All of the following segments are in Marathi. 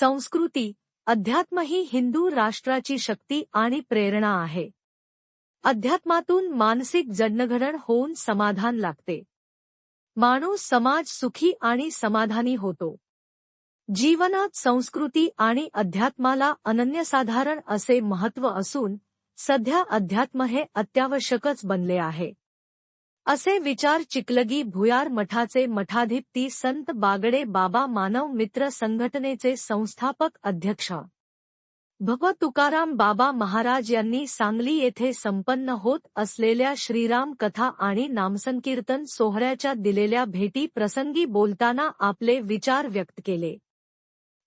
संस्कृती अध्यात्म ही हिंदू राष्ट्राची शक्ती आणि प्रेरणा आहे. अध्यात्मातून मानसिक जडणघडण होऊन समाधान लागते. माणूस समाज सुखी आणि समाधानी होतो. जीवनात संस्कृती आणि अध्यात्माला अनन्यसाधारण असे महत्त्व असून सध्या अध्यात्म हे अत्यावश्यकच बनले आहे. असे विचार चिकलगी भुयार मठाचे मठाधिपती संत बागडे बाबा मानव मित्र संघटनेचे संस्थापक अध्यक्ष. भव तुकाराम बाबा महाराज यांनी सांगली येथे संपन्न होत असलेल्या श्रीराम कथा आणि नामसंकीर्तन सोहळ्याच्या दिलेल्या भेटी प्रसंगी बोलताना आपले विचार व्यक्त केले.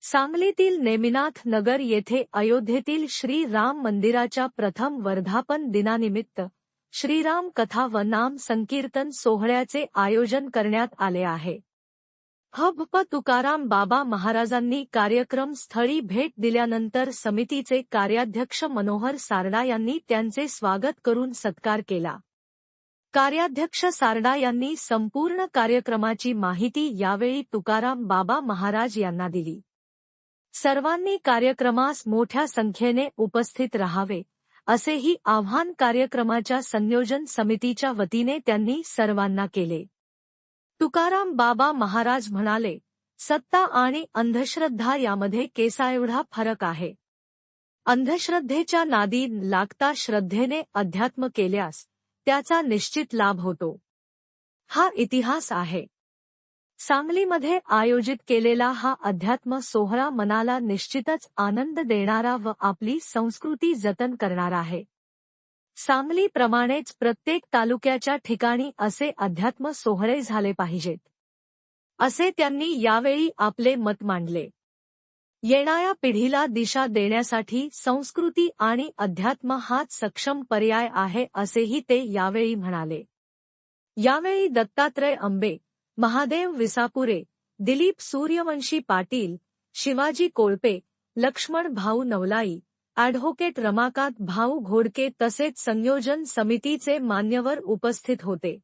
सांगलीतील नेमिनाथ नगर येथे अयोध्येतील श्री राम मंदिराच्या प्रथम वर्धापन दिनानिमित्त श्रीराम कथा व नाम संकीर्तन सोहळ्याचे आयोजन करण्यात आले आहे. हबप तुकाराम बाबा महाराजांनी कार्यक्रम स्थळी भेट दिल्यानंतर समितीचे कार्याध्यक्ष मनोहर सारडा यांनी त्यांचे स्वागत करून सत्कार केला. कार्याध्यक्ष सारडा यांनी संपूर्ण कार्यक्रमाची माहिती यावेळी तुकाराम बाबा महाराज यांना दिली. सर्वांनी कार्यक्रमास मोठ्या संख्येने उपस्थित राहावे. असेही आव्हान कार्यक्रमाच्या संयोजन समितीच्या वतीने त्यांनी सर्वांना केले. तुकाराम बाबा महाराज म्हणाले सत्ता आणि अंधश्रद्धा यामध्ये केसाएवढा फरक आहे. अंधश्रद्धेच्या नादी लागता श्रद्धेने अध्यात्म केल्यास त्याचा निश्चित लाभ होतो. हा इतिहास आहे. सांगलीमध्ये आयोजित केलेला हा अध्यात्म सोहळा मनाला निश्चितच आनंद देणारा व आपली संस्कृती जतन करणारा आहे. सांगलीप्रमाणेच प्रत्येक तालुक्याच्या ठिकाणी असे अध्यात्म सोहळे झाले पाहिजेत. असे त्यांनी यावेळी आपले मत मांडले. येणाऱ्या पिढीला दिशा देण्यासाठी संस्कृती आणि अध्यात्म हाच सक्षम पर्याय आहे असेही ते यावेळी म्हणाले. यावेळी दत्तात्रय अंबे महादेव विसापुरे दिलीप सूर्यवंशी पाटील शिवाजी कोळपे लक्ष्मण भाऊ नवलाई ॲडव्होकेट रमाकांत भाऊ घोडके तसेच संयोजन समितीचे मान्यवर उपस्थित होते.